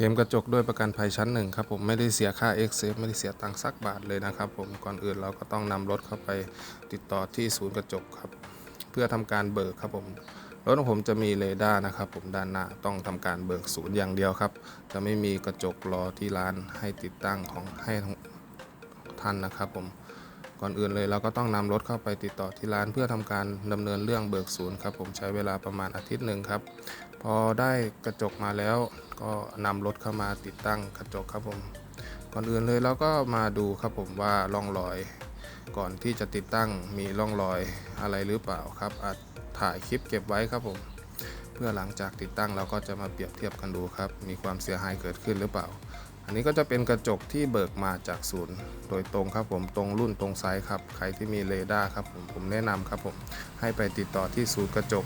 เคลมกระจกด้วยประกันภัยชั้นหนึ่งครับผมไม่ได้เสียค่าเอ็กเซฟไม่ได้เสียตังค์สักบาทเลยนะครับผมก่อนอื่นเราก็ต้องนำรถเข้าไปติดต่อที่ศูนย์กระจกครับเพื่อทำการเบิกครับผมรถของผมจะมีเรดาร์นะครับผมด้านหน้าต้องทำการเบิกศูนย์อย่างเดียวครับ จะไม่มีกระจกรอที่ร้านให้ติดตั้งของให้ท่านนะครับผมก่อนอื่นเลยเราก็ต้องนำรถเข้าไปติดต่อที่ร้าน เพื่อทำการดำเนินเรื่องเบิกศูนย์ครับผมใช้เวลาประมาณอาทิตย์หนึ่งครับ พอได้กระจกมาแล้ว ก็นำรถเข้ามาติดตั้งกระจกครับผม ก่อนอื่นเลยเราก็มาดูครับผมว่าร่องรอย ก่อนที่จะติดตั้งมีร่องรอยอะไรหรือเปล่าครับอาจถ่ายคลิปเก็บไว้ครับผม เพื่อหลังจากติดตั้งเราก็จะมาเปรียบเทียบกันดูครับ มีความเสียหายเกิดขึ้นหรือเปล่า อันนี้ก็จะเป็นกระจกที่เบิกมาจากศูนย์ โดยตรงครับผมตรงรุ่นตรงไซส์ครับ ใครที่มีเรดาร์ครับผมผมแนะนำครับผมให้ไปติดต่อที่ศูนย์กระจก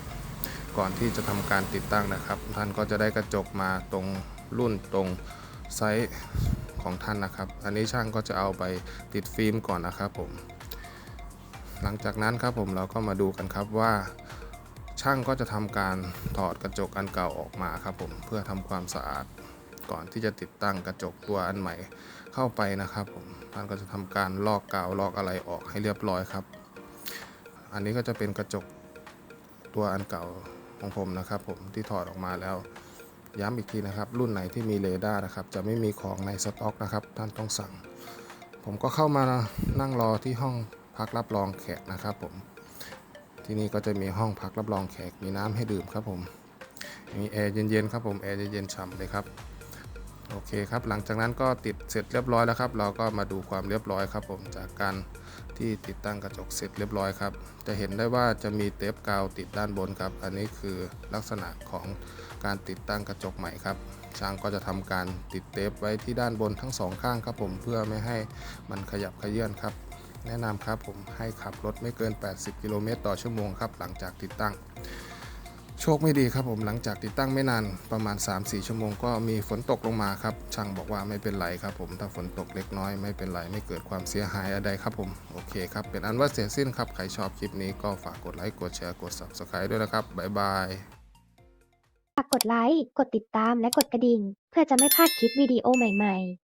ก่อนที่จะทำการติดตั้งนะครับ ท่านก็จะได้กระจกมาตรงรุ่นตรงไซส์ของท่านนะครับ อันนี้ช่างก็จะเอาไปติดฟิล์มก่อนนะครับผม หลังจากนั้นครับผมเราก็มาดูกันครับว่าช่างก็จะทำการถอดกระจกอันเก่าออกมาครับผมเพื่อทำความสะอาดก่อนที่จะติดตั้งกระจกตัวอันใหม่เข้าไปนะครับผมท่านก็จะทำการลอกกาวลอกอะไรออกให้เรียบร้อยครับ อันนี้ก็จะเป็นกระจกตัวอันเก่า ของผมนะครับผมที่ถอดออกมาแล้ว ย้ำอีกทีนะครับ รุ่นไหนที่มีเรดาร์นะครับ จะไม่มีของในสต็อกนะครับท่านต้องสั่ง ผมก็เข้ามานั่งรอที่ห้องพักรับรองแขกนะครับผมที่นี่ก็จะมีห้องพักรับรองแขกมีน้ำให้ดื่มครับผมมีแอร์เย็นๆครับผมแอร์เย็นๆฉ่ำเลยครับ โอเคครับหลังจากนั้นก็ติดเสร็จเรียบร้อยแล้วครับ เราก็มาดูความเรียบร้อยครับ ผมจากการที่ติดตั้งกระจกเสร็จเรียบร้อยครับ จะเห็นได้ว่าจะมีเทปกาวติดด้านบนครับ อันนี้คือลักษณะของการติดตั้งกระจกใหม่ครับ ช่างก็จะทำการติดเทปไว้ที่ด้านบนทั้งสองข้างครับ ผมเพื่อไม่ให้มันขยับขยื่นครับ แนะนำครับผมให้ขับรถไม่เกิน 80 กิโลเมตรต่อชั่วโมงครับหลังจากติดตั้ง โชคไม่ดีครับผมหลังจากติดตั้งไม่นานประมาณ 3-4 ชั่วโมงก็มีฝนตกลงมาครับช่างบอกว่าไม่เป็นไรครับผมถ้าฝนตกเล็กน้อยไม่เป็นไรไม่เกิดความเสียหายอะไรครับผมโอเคครับเป็นอันว่าเสร็จสิ้นครับใครชอบคลิปนี้ก็ฝากกดไลค์กดแชร์กด subscribe ด้วยนะครับบ๊ายบายฝากกดไลค์กดติดตามและกดกระดิ่ง เพื่อจะไม่พลาดคลิปวิดีโอใหม่ ๆ